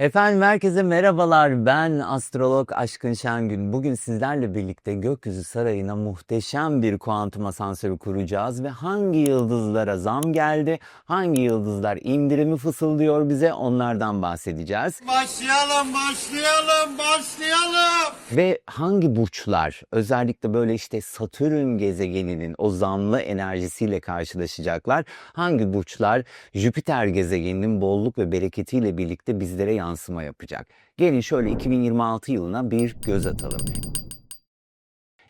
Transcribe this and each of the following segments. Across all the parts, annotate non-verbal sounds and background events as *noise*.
Efendim herkese merhabalar. Ben astrolog Aşkın Şengün. Bugün sizlerle birlikte gökyüzü sarayına muhteşem bir kuantum asansörü kuracağız ve hangi yıldızlara zam geldi, hangi yıldızlar indirimi fısıldıyor bize onlardan bahsedeceğiz. Başlayalım, başlayalım, başlayalım. Ve hangi burçlar özellikle böyle işte Satürn gezegeninin o zamlı enerjisiyle karşılaşacaklar? Hangi burçlar Jüpiter gezegeninin bolluk ve bereketiyle birlikte bizlere yansıma yapacak? Gelin şöyle 2026 yılına bir göz atalım.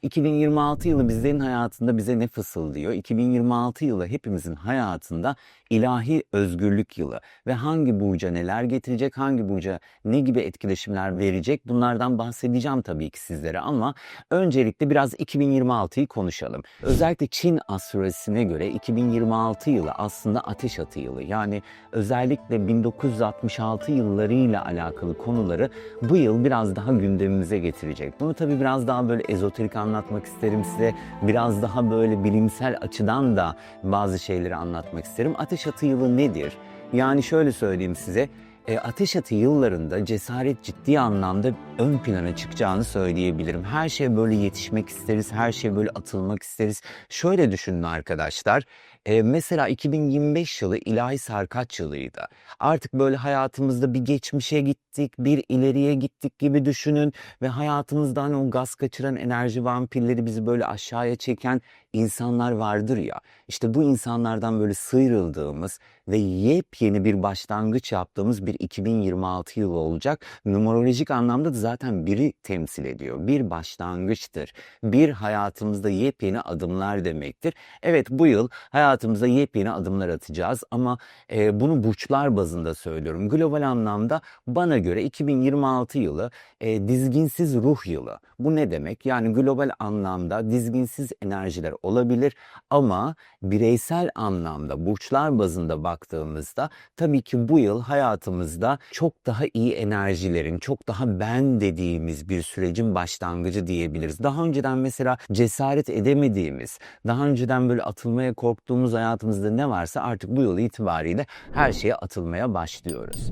2026 yılı bizlerin hayatında bize ne fısıldıyor? 2026 yılı hepimizin hayatında ilahi özgürlük yılı ve hangi burca neler getirecek, hangi burca ne gibi etkileşimler verecek bunlardan bahsedeceğim tabii ki sizlere ama öncelikle biraz 2026'yı konuşalım. Özellikle Çin astrolojisine göre 2026 yılı aslında ateş atı yılı. Yani özellikle 1966 yıllarıyla alakalı konuları bu yıl biraz daha gündemimize getirecek. Bunu tabii biraz daha böyle ezoterik anlatmak isterim size. Biraz daha böyle bilimsel açıdan da bazı şeyleri anlatmak isterim. Ateş atı yılı nedir? Yani şöyle söyleyeyim size. E, ateş atı yıllarında cesaret ciddi anlamda ön plana çıkacağını söyleyebilirim. Her şeye böyle yetişmek isteriz, her şeye böyle atılmak isteriz. Şöyle düşünün arkadaşlar. E, mesela 2025 yılı ilahi sarkaç yılıydı. Artık böyle hayatımızda bir geçmişe gittik, bir ileriye gittik gibi düşünün ve hayatımızdan o gaz kaçıran enerji vampirleri bizi böyle aşağıya çeken insanlar vardır ya. İşte bu insanlardan böyle sıyrıldığımız ve yepyeni bir başlangıç yaptığımız bir 2026 yılı olacak. Numerolojik anlamda da zaten biri temsil ediyor. Bir başlangıçtır. Bir hayatımızda yepyeni adımlar demektir. Evet bu yıl hayatımıza yepyeni adımlar atacağız ama e, bunu burçlar bazında söylüyorum. Global anlamda bana göre 2026 yılı e, dizginsiz ruh yılı. Bu ne demek? Yani global anlamda dizginsiz enerjiler olabilir ama bireysel anlamda burçlar bazında baktığımızda tabii ki bu yıl hayatımızda çok daha iyi enerjilerin, çok daha ben dediğimiz bir sürecin başlangıcı diyebiliriz. Daha önceden mesela cesaret edemediğimiz, daha önceden böyle atılmaya korktuğumuz hayatımızda ne varsa artık bu yıl itibariyle her şeye atılmaya başlıyoruz.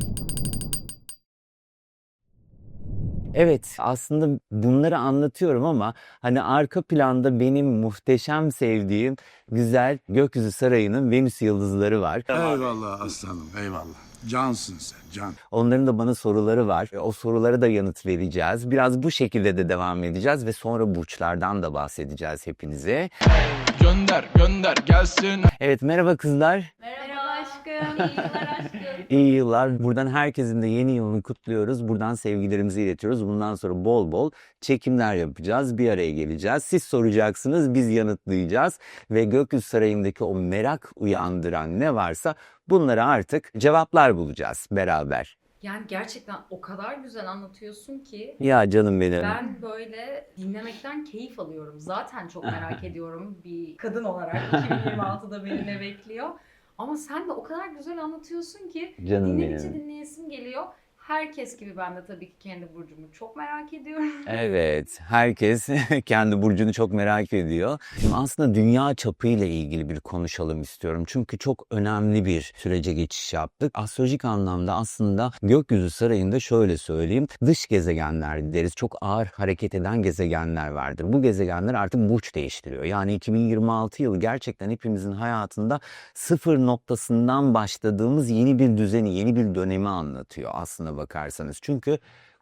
Evet, aslında bunları anlatıyorum ama hani arka planda benim muhteşem sevdiğim güzel gökyüzü sarayının Venüs yıldızları var. Eyvallah aslanım, eyvallah. Cansın sen, can. Onların da bana soruları var. O sorulara da yanıt vereceğiz. Biraz bu şekilde de devam edeceğiz ve sonra burçlardan da bahsedeceğiz hepinize. Gönder gönder gelsin Evet, merhaba kızlar. Merhaba aşkım, iyi yıllar aşkım. İyi yıllar. Buradan herkesin de yeni yılını kutluyoruz. Buradan sevgilerimizi iletiyoruz. Bundan sonra bol bol çekimler yapacağız. Bir araya geleceğiz. Siz soracaksınız, biz yanıtlayacağız. Ve Gökyüzü Sarayı'ndaki o merak uyandıran ne varsa bunlara artık cevaplar bulacağız beraber. Yani gerçekten o kadar güzel anlatıyorsun ki Ya canım benim. ben böyle dinlemekten keyif alıyorum. Zaten çok merak *laughs* ediyorum bir kadın olarak 2026'da beni ne bekliyor. Ama sen de o kadar güzel anlatıyorsun ki Canım dinledikçe benim. dinleyesim geliyor. Herkes gibi ben de tabii ki kendi burcumu çok merak ediyorum. *laughs* Evet, herkes *laughs* kendi burcunu çok merak ediyor. Şimdi aslında dünya çapıyla ilgili bir konuşalım istiyorum. Çünkü çok önemli bir sürece geçiş yaptık. Astrolojik anlamda aslında gökyüzü sarayında şöyle söyleyeyim. Dış gezegenler deriz. Çok ağır hareket eden gezegenler vardır. Bu gezegenler artık burç değiştiriyor. Yani 2026 yılı gerçekten hepimizin hayatında sıfır noktasından başladığımız yeni bir düzeni, yeni bir dönemi anlatıyor aslına bakarsanız. Çünkü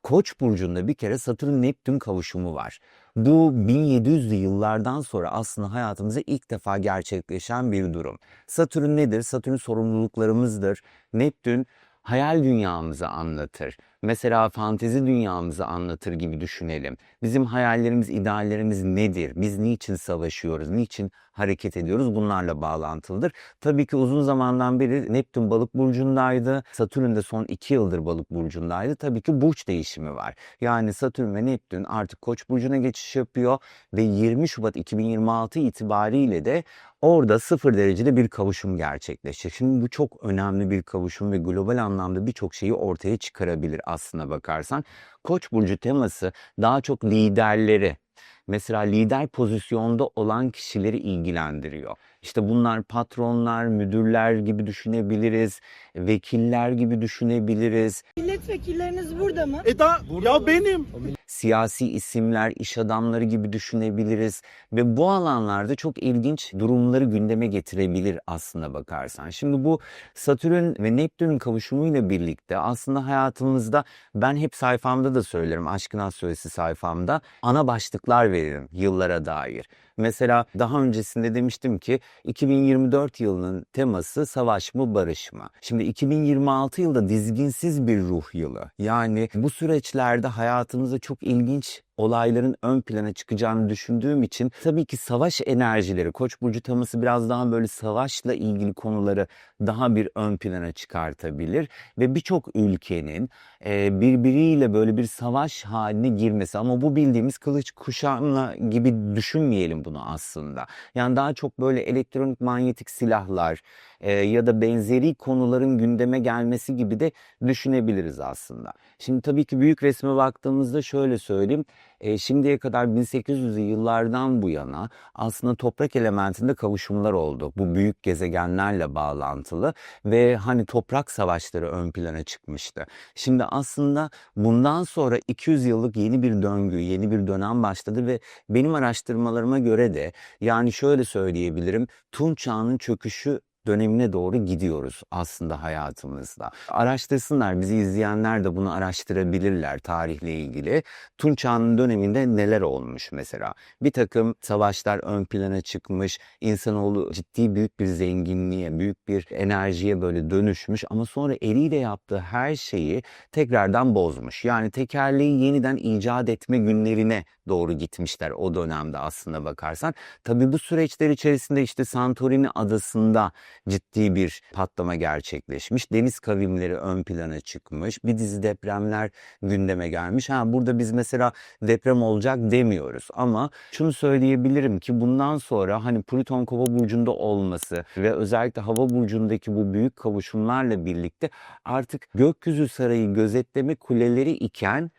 Koç burcunda bir kere Satürn Neptün kavuşumu var. Bu 1700'lü yıllardan sonra aslında hayatımıza ilk defa gerçekleşen bir durum. Satürn nedir? Satürn sorumluluklarımızdır. Neptün hayal dünyamızı anlatır. Mesela fantezi dünyamızı anlatır gibi düşünelim. Bizim hayallerimiz, ideallerimiz nedir? Biz niçin savaşıyoruz? Niçin hareket ediyoruz? Bunlarla bağlantılıdır. Tabii ki uzun zamandan beri Neptün balık burcundaydı. Satürn de son iki yıldır balık burcundaydı. Tabii ki burç değişimi var. Yani Satürn ve Neptün artık koç burcuna geçiş yapıyor ve 20 Şubat 2026 itibariyle de orada sıfır derecede bir kavuşum gerçekleşecek. Şimdi bu çok önemli bir kavuşum ve global anlamda birçok şeyi ortaya çıkarabilir aslına bakarsan. Koç burcu teması daha çok liderleri, mesela lider pozisyonda olan kişileri ilgilendiriyor. İşte bunlar patronlar, müdürler gibi düşünebiliriz, vekiller gibi düşünebiliriz, Milletvekilleriniz burada mı? Eda ya benim. siyasi isimler, iş adamları gibi düşünebiliriz ve bu alanlarda çok ilginç durumları gündeme getirebilir aslında bakarsan. Şimdi bu Satürn ve Neptün'ün kavuşumuyla birlikte aslında hayatımızda ben hep sayfamda da söylerim, Aşkın Astrolojisi sayfamda ana başlıklar veririm yıllara dair. Mesela daha öncesinde demiştim ki 2024 yılının teması savaş mı barış mı? Şimdi 2026 yılda dizginsiz bir ruh yılı. Yani bu süreçlerde hayatımızda çok ilginç olayların ön plana çıkacağını düşündüğüm için tabii ki savaş enerjileri, Koç burcu teması biraz daha böyle savaşla ilgili konuları daha bir ön plana çıkartabilir ve birçok ülkenin e, birbiriyle böyle bir savaş haline girmesi ama bu bildiğimiz kılıç kuşanma gibi düşünmeyelim bunu aslında. Yani daha çok böyle elektronik manyetik silahlar e, ya da benzeri konuların gündeme gelmesi gibi de düşünebiliriz aslında. Şimdi tabii ki büyük resme baktığımızda şöyle söyleyeyim. E, şimdiye kadar 1800'lü yıllardan bu yana aslında toprak elementinde kavuşumlar oldu. Bu büyük gezegenlerle bağlantılı ve hani toprak savaşları ön plana çıkmıştı. Şimdi aslında bundan sonra 200 yıllık yeni bir döngü, yeni bir dönem başladı ve benim araştırmalarıma göre de yani şöyle söyleyebilirim. Tunç Çağı'nın çöküşü dönemine doğru gidiyoruz aslında hayatımızda. Araştırsınlar, bizi izleyenler de bunu araştırabilirler tarihle ilgili. Tunç döneminde neler olmuş mesela? Bir takım savaşlar ön plana çıkmış, insanoğlu ciddi büyük bir zenginliğe, büyük bir enerjiye böyle dönüşmüş ama sonra eliyle yaptığı her şeyi tekrardan bozmuş. Yani tekerleği yeniden icat etme günlerine doğru gitmişler o dönemde aslında bakarsan. Tabii bu süreçler içerisinde işte Santorini adasında ciddi bir patlama gerçekleşmiş. Deniz kavimleri ön plana çıkmış. Bir dizi depremler gündeme gelmiş. Ha burada biz mesela deprem olacak demiyoruz ama şunu söyleyebilirim ki bundan sonra hani Plüton Kova burcunda olması ve özellikle Hava burcundaki bu büyük kavuşumlarla birlikte artık gökyüzü sarayı gözetleme kuleleri iken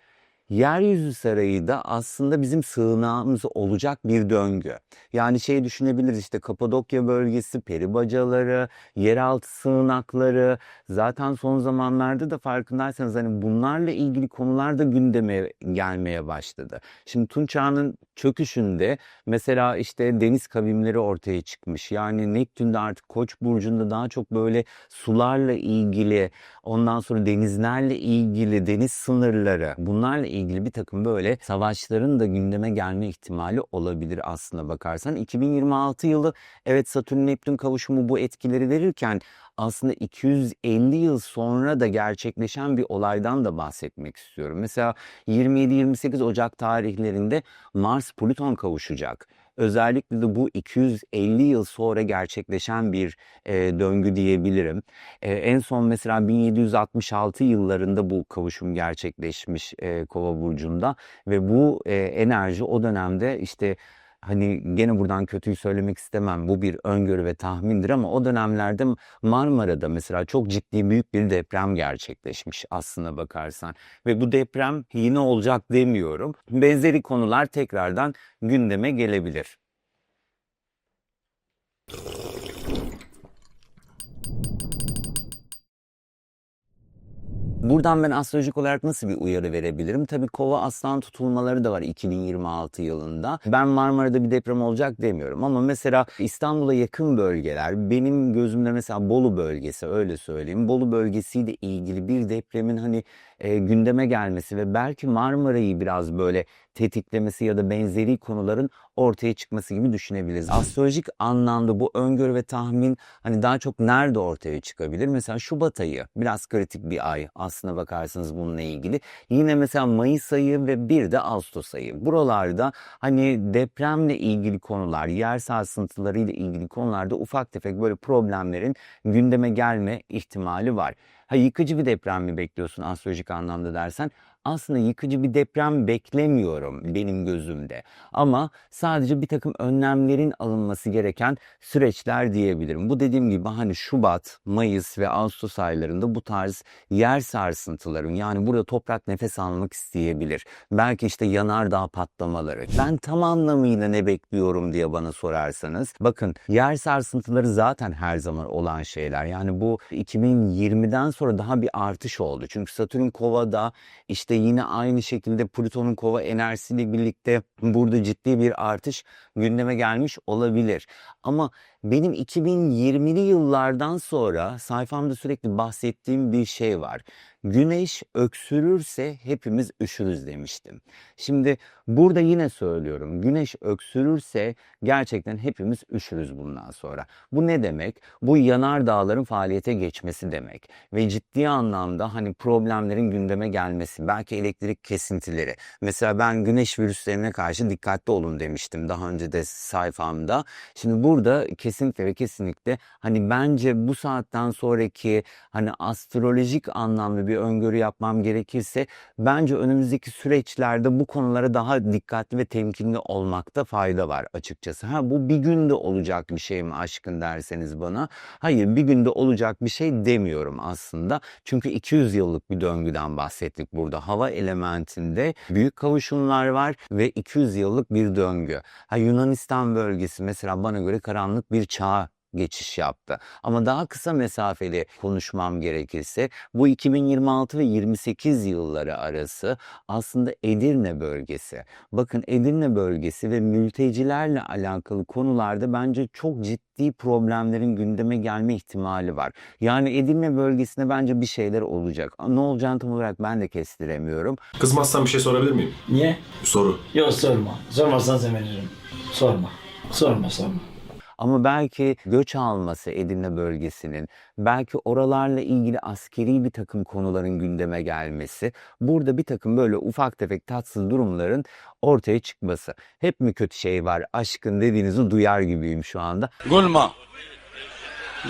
Yeryüzü sarayı da aslında bizim sığınağımız olacak bir döngü. Yani şey düşünebiliriz işte Kapadokya bölgesi, peri bacaları, yeraltı sığınakları. Zaten son zamanlarda da farkındaysanız hani bunlarla ilgili konular da gündeme gelmeye başladı. Şimdi Tunç Çağı'nın çöküşünde mesela işte deniz kavimleri ortaya çıkmış. Yani Neptün'de artık Koç burcunda daha çok böyle sularla ilgili, ondan sonra denizlerle ilgili, deniz sınırları bunlarla ilgili bir takım böyle savaşların da gündeme gelme ihtimali olabilir aslına bakarsan. 2026 yılı evet Satürn Neptün kavuşumu bu etkileri verirken aslında 250 yıl sonra da gerçekleşen bir olaydan da bahsetmek istiyorum. Mesela 27-28 Ocak tarihlerinde Mars Plüton kavuşacak. Özellikle de bu 250 yıl sonra gerçekleşen bir e, döngü diyebilirim. E, en son mesela 1766 yıllarında bu kavuşum gerçekleşmiş e, Kova burcunda ve bu e, enerji o dönemde işte hani gene buradan kötüyü söylemek istemem. Bu bir öngörü ve tahmindir ama o dönemlerde Marmara'da mesela çok ciddi büyük bir deprem gerçekleşmiş aslına bakarsan. Ve bu deprem yine olacak demiyorum. Benzeri konular tekrardan gündeme gelebilir. Buradan ben astrolojik olarak nasıl bir uyarı verebilirim? Tabii kova aslan tutulmaları da var 2026 yılında. Ben Marmara'da bir deprem olacak demiyorum ama mesela İstanbul'a yakın bölgeler benim gözümde mesela Bolu bölgesi öyle söyleyeyim. Bolu bölgesiyle ilgili bir depremin hani e, gündeme gelmesi ve belki Marmara'yı biraz böyle tetiklemesi ya da benzeri konuların ortaya çıkması gibi düşünebiliriz. Astrolojik anlamda bu öngörü ve tahmin hani daha çok nerede ortaya çıkabilir? Mesela Şubat ayı biraz kritik bir ay aslına bakarsanız bununla ilgili. Yine mesela Mayıs ayı ve bir de Ağustos ayı. Buralarda hani depremle ilgili konular, yer sarsıntılarıyla ilgili konularda ufak tefek böyle problemlerin gündeme gelme ihtimali var. Ha yıkıcı bir deprem mi bekliyorsun astrolojik anlamda dersen aslında yıkıcı bir deprem beklemiyorum benim gözümde. Ama sadece bir takım önlemlerin alınması gereken süreçler diyebilirim. Bu dediğim gibi hani Şubat, Mayıs ve Ağustos aylarında bu tarz yer sarsıntıların yani burada toprak nefes almak isteyebilir. Belki işte yanardağ patlamaları. Ben tam anlamıyla ne bekliyorum diye bana sorarsanız. Bakın yer sarsıntıları zaten her zaman olan şeyler. Yani bu 2020'den sonra daha bir artış oldu. Çünkü Satürn Kova'da işte yine aynı şekilde Plüton'un Kova enerjisiyle birlikte burada ciddi bir artış gündeme gelmiş olabilir. Ama benim 2020'li yıllardan sonra sayfamda sürekli bahsettiğim bir şey var. Güneş öksürürse hepimiz üşürüz demiştim. Şimdi burada yine söylüyorum. Güneş öksürürse gerçekten hepimiz üşürüz bundan sonra. Bu ne demek? Bu yanardağların faaliyete geçmesi demek. Ve ciddi anlamda hani problemlerin gündeme gelmesi. Belki elektrik kesintileri. Mesela ben güneş virüslerine karşı dikkatli olun demiştim daha önce de sayfamda. Şimdi burada kesinlikle ve kesinlikle hani bence bu saatten sonraki hani astrolojik anlamda bir öngörü yapmam gerekirse bence önümüzdeki süreçlerde bu konulara daha dikkatli ve temkinli olmakta fayda var açıkçası. Ha bu bir günde olacak bir şey mi aşkın derseniz bana. Hayır bir günde olacak bir şey demiyorum aslında. Çünkü 200 yıllık bir döngüden bahsettik burada. Hava elementinde büyük kavuşumlar var ve 200 yıllık bir döngü. Ha Yunanistan bölgesi mesela bana göre karanlık bir çağa geçiş yaptı. Ama daha kısa mesafeli konuşmam gerekirse bu 2026 ve 28 yılları arası aslında Edirne bölgesi. Bakın Edirne bölgesi ve mültecilerle alakalı konularda bence çok ciddi problemlerin gündeme gelme ihtimali var. Yani Edirne bölgesinde bence bir şeyler olacak. Ne olacağını tam olarak ben de kestiremiyorum. Kızmazsan bir şey sorabilir miyim? Niye? Bir soru. Yok sorma. Sormazsan sevinirim. Sorma. Sorma sorma. Ama belki göç alması Edirne bölgesinin, belki oralarla ilgili askeri bir takım konuların gündeme gelmesi, burada bir takım böyle ufak tefek tatsız durumların ortaya çıkması. Hep mi kötü şey var aşkın dediğinizi duyar gibiyim şu anda. Gulma.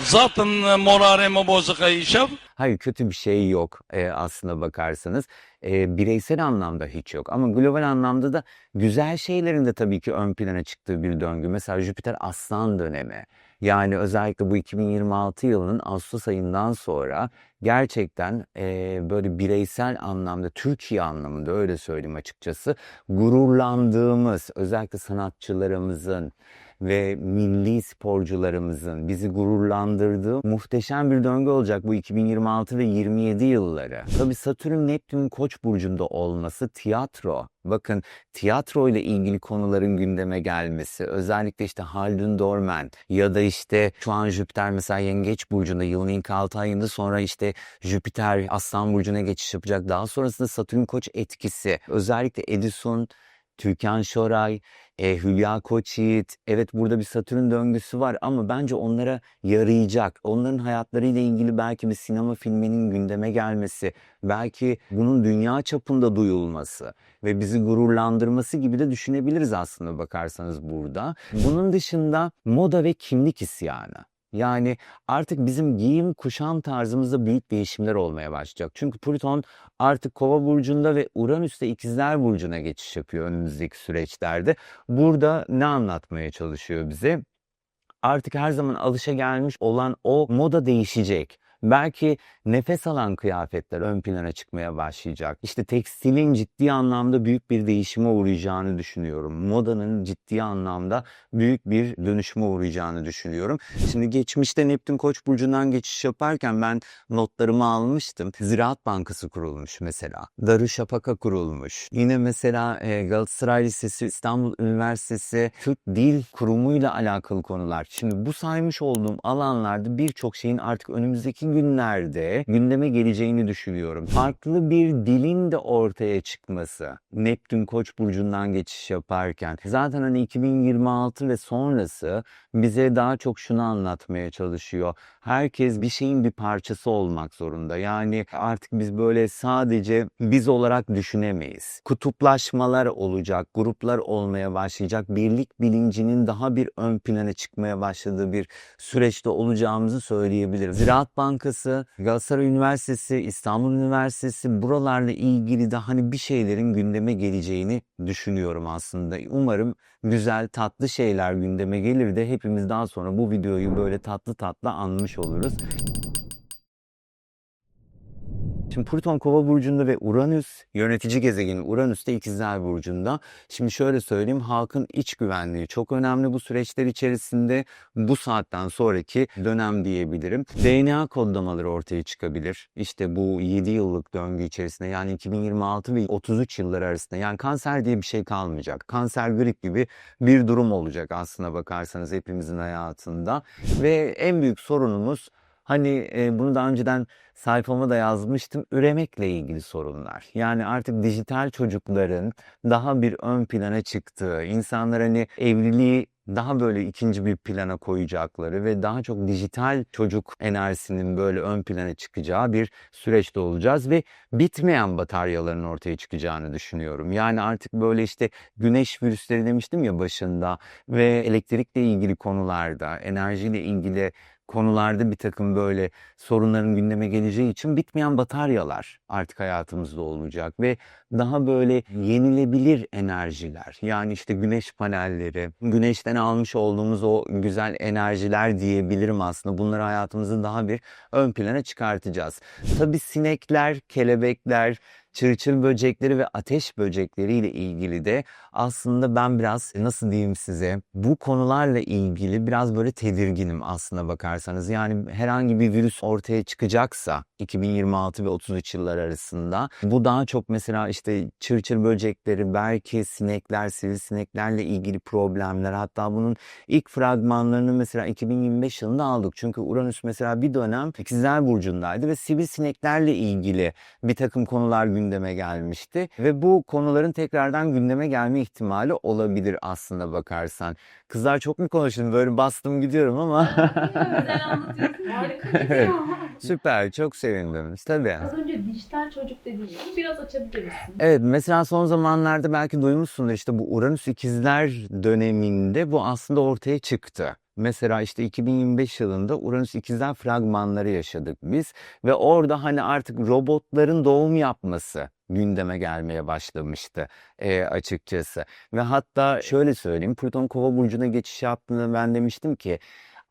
Zaten moralimi bozuk Ayşem. Hayır kötü bir şey yok e, aslına bakarsanız. E, bireysel anlamda hiç yok ama global anlamda da güzel şeylerin de tabii ki ön plana çıktığı bir döngü. Mesela Jüpiter Aslan dönemi. Yani özellikle bu 2026 yılının Ağustos ayından sonra gerçekten e, böyle bireysel anlamda, Türkiye anlamında öyle söyleyeyim açıkçası, gururlandığımız özellikle sanatçılarımızın, ve milli sporcularımızın bizi gururlandırdığı muhteşem bir döngü olacak bu 2026 ve 27 yılları. Tabii Satürn Neptün Koç burcunda olması tiyatro. Bakın tiyatro ile ilgili konuların gündeme gelmesi, özellikle işte Haldun Dorman ya da işte şu an Jüpiter mesela Yengeç burcunda yılın ilk 6 ayında sonra işte Jüpiter Aslan burcuna geçiş yapacak. Daha sonrasında Satürn Koç etkisi. Özellikle Edison Türkan Şoray, e, Hülya Koçyiğit. Evet burada bir Satürn döngüsü var ama bence onlara yarayacak. Onların hayatlarıyla ilgili belki bir sinema filminin gündeme gelmesi, belki bunun dünya çapında duyulması ve bizi gururlandırması gibi de düşünebiliriz aslında bakarsanız burada. Bunun dışında moda ve kimlik isyanı. Yani artık bizim giyim kuşam tarzımızda büyük değişimler olmaya başlayacak. Çünkü Plüton artık Kova burcunda ve Uranüs de İkizler burcuna geçiş yapıyor önümüzdeki süreçlerde. Burada ne anlatmaya çalışıyor bize? Artık her zaman alışa gelmiş olan o moda değişecek. Belki nefes alan kıyafetler ön plana çıkmaya başlayacak. İşte tekstilin ciddi anlamda büyük bir değişime uğrayacağını düşünüyorum. Modanın ciddi anlamda büyük bir dönüşüme uğrayacağını düşünüyorum. Şimdi geçmişte Neptün Koç burcundan geçiş yaparken ben notlarımı almıştım. Ziraat Bankası kurulmuş mesela. Darüşşafaka kurulmuş. Yine mesela e, Galatasaray Lisesi, İstanbul Üniversitesi, Türk Dil Kurumu'yla alakalı konular. Şimdi bu saymış olduğum alanlarda birçok şeyin artık önümüzdeki günlerde gündeme geleceğini düşünüyorum. Farklı bir dilin de ortaya çıkması. Neptün Koç burcundan geçiş yaparken zaten hani 2026 ve sonrası bize daha çok şunu anlatmaya çalışıyor. Herkes bir şeyin bir parçası olmak zorunda. Yani artık biz böyle sadece biz olarak düşünemeyiz. Kutuplaşmalar olacak, gruplar olmaya başlayacak. Birlik bilincinin daha bir ön plana çıkmaya başladığı bir süreçte olacağımızı söyleyebiliriz. Ziraat Bankası Bankası, Galatasaray Üniversitesi, İstanbul Üniversitesi buralarla ilgili de hani bir şeylerin gündeme geleceğini düşünüyorum aslında. Umarım güzel tatlı şeyler gündeme gelir de hepimiz daha sonra bu videoyu böyle tatlı tatlı anmış oluruz. Şimdi Plüton Kova burcunda ve Uranüs yönetici gezegeni Uranüs de İkizler burcunda. Şimdi şöyle söyleyeyim halkın iç güvenliği çok önemli bu süreçler içerisinde. Bu saatten sonraki dönem diyebilirim. DNA kodlamaları ortaya çıkabilir. İşte bu 7 yıllık döngü içerisinde yani 2026 ve 33 yıllar arasında yani kanser diye bir şey kalmayacak. Kanser grip gibi bir durum olacak aslına bakarsanız hepimizin hayatında. Ve en büyük sorunumuz Hani e, bunu daha önceden sayfama da yazmıştım. Üremekle ilgili sorunlar. Yani artık dijital çocukların daha bir ön plana çıktığı, insanlar hani evliliği daha böyle ikinci bir plana koyacakları ve daha çok dijital çocuk enerjisinin böyle ön plana çıkacağı bir süreçte olacağız ve bitmeyen bataryaların ortaya çıkacağını düşünüyorum. Yani artık böyle işte güneş virüsleri demiştim ya başında ve elektrikle ilgili konularda, enerjiyle ilgili konularda bir takım böyle sorunların gündeme geleceği için bitmeyen bataryalar artık hayatımızda olacak ve daha böyle yenilebilir enerjiler yani işte güneş panelleri, güneşten almış olduğumuz o güzel enerjiler diyebilirim aslında. Bunları hayatımızda daha bir ön plana çıkartacağız. Tabii sinekler, kelebekler, çırçır böcekleri ve ateş böcekleriyle ilgili de aslında ben biraz nasıl diyeyim size bu konularla ilgili biraz böyle tedirginim aslına bakarsanız. Yani herhangi bir virüs ortaya çıkacaksa 2026 ve 33 yıllar arasında bu daha çok mesela işte çırçır böcekleri belki sinekler, sivrisineklerle ilgili problemler hatta bunun ilk fragmanlarını mesela 2025 yılında aldık. Çünkü Uranüs mesela bir dönem İkizler Burcu'ndaydı ve sivrisineklerle ilgili bir takım konular gündeme gelmişti. Ve bu konuların tekrardan gündeme gelme ihtimali olabilir aslında bakarsan. Kızlar çok mu konuştum? Böyle bastım gidiyorum ama. Güzel *laughs* anlatıyorsun. Harika gidiyor. Süper, çok sevindim. Tabii. Az önce dijital çocuk dediğin biraz açabilir misin? Evet mesela son zamanlarda belki duymuşsundur işte bu Uranüs ikizler döneminde bu aslında ortaya çıktı. Mesela işte 2025 yılında Uranüs ikizler fragmanları yaşadık biz ve orada hani artık robotların doğum yapması gündeme gelmeye başlamıştı e, açıkçası. Ve hatta şöyle söyleyeyim Plüton Kova burcuna geçiş yaptığında ben demiştim ki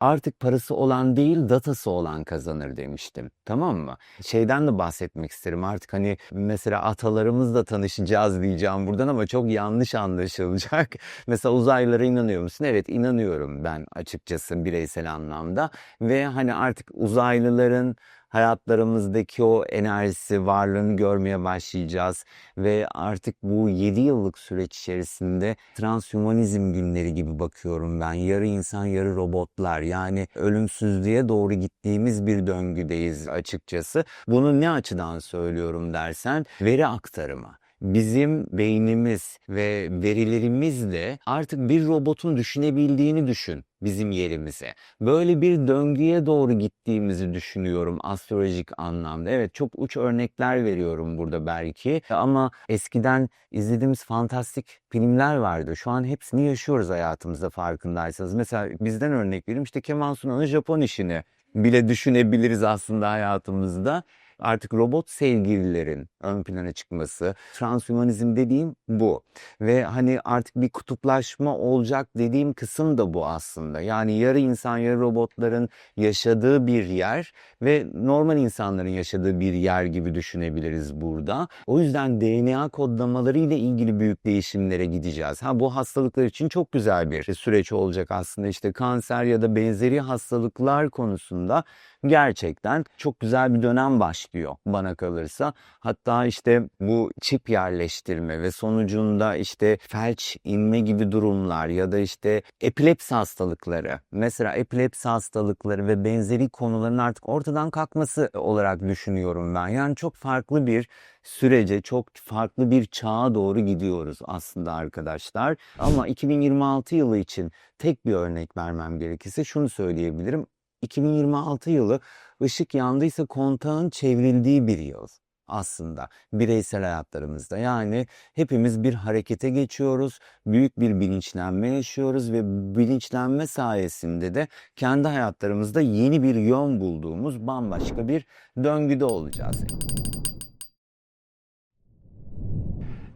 artık parası olan değil datası olan kazanır demiştim. Tamam mı? Şeyden de bahsetmek isterim artık hani mesela atalarımızla tanışacağız diyeceğim buradan ama çok yanlış anlaşılacak. *laughs* mesela uzaylılara inanıyor musun? Evet inanıyorum ben açıkçası bireysel anlamda. Ve hani artık uzaylıların hayatlarımızdaki o enerjisi, varlığını görmeye başlayacağız ve artık bu 7 yıllık süreç içerisinde transhumanizm günleri gibi bakıyorum ben. Yarı insan, yarı robotlar yani ölümsüzlüğe doğru gittiğimiz bir döngüdeyiz açıkçası. Bunu ne açıdan söylüyorum dersen veri aktarımı bizim beynimiz ve verilerimizle artık bir robotun düşünebildiğini düşün bizim yerimize. Böyle bir döngüye doğru gittiğimizi düşünüyorum astrolojik anlamda. Evet çok uç örnekler veriyorum burada belki ama eskiden izlediğimiz fantastik filmler vardı. Şu an hepsini yaşıyoruz hayatımızda farkındaysanız. Mesela bizden örnek vereyim işte Kemal Sunal'ın Japon işini bile düşünebiliriz aslında hayatımızda artık robot sevgililerin ön plana çıkması, transhumanizm dediğim bu. Ve hani artık bir kutuplaşma olacak dediğim kısım da bu aslında. Yani yarı insan yarı robotların yaşadığı bir yer ve normal insanların yaşadığı bir yer gibi düşünebiliriz burada. O yüzden DNA kodlamaları ile ilgili büyük değişimlere gideceğiz. Ha bu hastalıklar için çok güzel bir süreç olacak aslında. İşte kanser ya da benzeri hastalıklar konusunda gerçekten çok güzel bir dönem başlıyor bana kalırsa. Hatta işte bu çip yerleştirme ve sonucunda işte felç inme gibi durumlar ya da işte epilepsi hastalıkları. Mesela epilepsi hastalıkları ve benzeri konuların artık ortadan kalkması olarak düşünüyorum ben. Yani çok farklı bir sürece, çok farklı bir çağa doğru gidiyoruz aslında arkadaşlar. Ama 2026 yılı için tek bir örnek vermem gerekirse şunu söyleyebilirim. 2026 yılı ışık yandıysa kontağın çevrildiği bir yıl aslında bireysel hayatlarımızda. Yani hepimiz bir harekete geçiyoruz, büyük bir bilinçlenme yaşıyoruz ve bilinçlenme sayesinde de kendi hayatlarımızda yeni bir yön bulduğumuz bambaşka bir döngüde olacağız.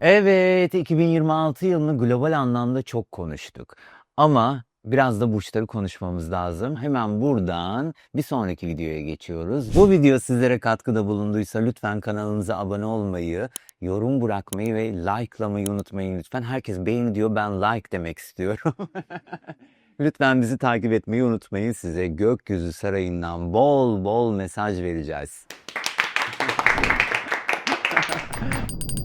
Evet, 2026 yılını global anlamda çok konuştuk. Ama biraz da burçları konuşmamız lazım. Hemen buradan bir sonraki videoya geçiyoruz. Bu video sizlere katkıda bulunduysa lütfen kanalımıza abone olmayı, yorum bırakmayı ve likelamayı unutmayın lütfen. Herkes beğeni diyor, ben like demek istiyorum. *laughs* Lütfen bizi takip etmeyi unutmayın. Size gökyüzü sarayından bol bol mesaj vereceğiz. *laughs*